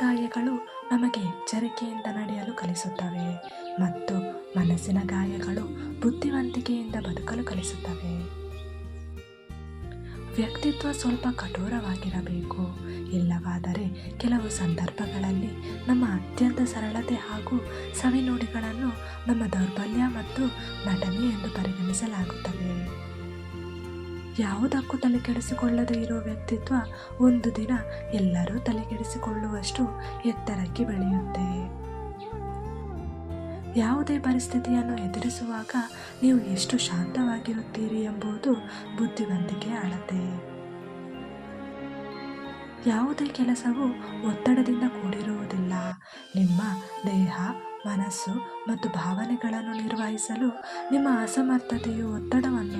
ಗಾಯಗಳು ನಮಗೆ ಎಚ್ಚರಿಕೆಯಿಂದ ನಡೆಯಲು ಕಲಿಸುತ್ತವೆ ಮತ್ತು ಮನಸ್ಸಿನ ಗಾಯಗಳು ಬುದ್ಧಿವಂತಿಕೆಯಿಂದ ಬದುಕಲು ಕಲಿಸುತ್ತವೆ. ವ್ಯಕ್ತಿತ್ವ ಸ್ವಲ್ಪ ಕಠೋರವಾಗಿರಬೇಕು. ಇಲ್ಲವಾದರೆ ಕೆಲವು ಸಂದರ್ಭಗಳಲ್ಲಿ ನಮ್ಮ ಅತ್ಯಂತ ಸರಳತೆ ಹಾಗೂ ಸವಿನುಡಿಗಳನ್ನು ನಮ್ಮ ದೌರ್ಬಲ್ಯ ಮತ್ತು ನಟನೆ ಎಂದು ಪರಿಗಣಿಸಲಾಗುತ್ತದೆ. ಯಾವುದಕ್ಕೂ ತಲೆಕೆಡಿಸಿಕೊಳ್ಳದೆ ಇರೋ ವ್ಯಕ್ತಿತ್ವ ಒಂದು ದಿನ ಎಲ್ಲರೂ ತಲೆಕೆಡಿಸಿಕೊಳ್ಳುವಷ್ಟು ಎತ್ತರಕ್ಕೆ ಬೆಳೆಯುತ್ತೆ. ಯಾವುದೇ ಪರಿಸ್ಥಿತಿಯನ್ನು ಎದುರಿಸುವಾಗ ನೀವು ಎಷ್ಟು ಶಾಂತವಾಗಿರುತ್ತೀರಿ ಎಂಬುದು ಬುದ್ಧಿವಂತಿಕೆ ಅಳತೆ. ಯಾವುದೇ ಕೆಲಸವು ಒತ್ತಡದಿಂದ ಕೂಡಿರುವುದಿಲ್ಲ. ನಿಮ್ಮ ದೇಹ, ಮನಸ್ಸು ಮತ್ತು ಭಾವನೆಗಳನ್ನು ನಿರ್ವಹಿಸಲು ನಿಮ್ಮ ಅಸಮರ್ಥತೆಯು ಒತ್ತಡವನ್ನುಂಟು ಮಾಡುತ್ತದೆ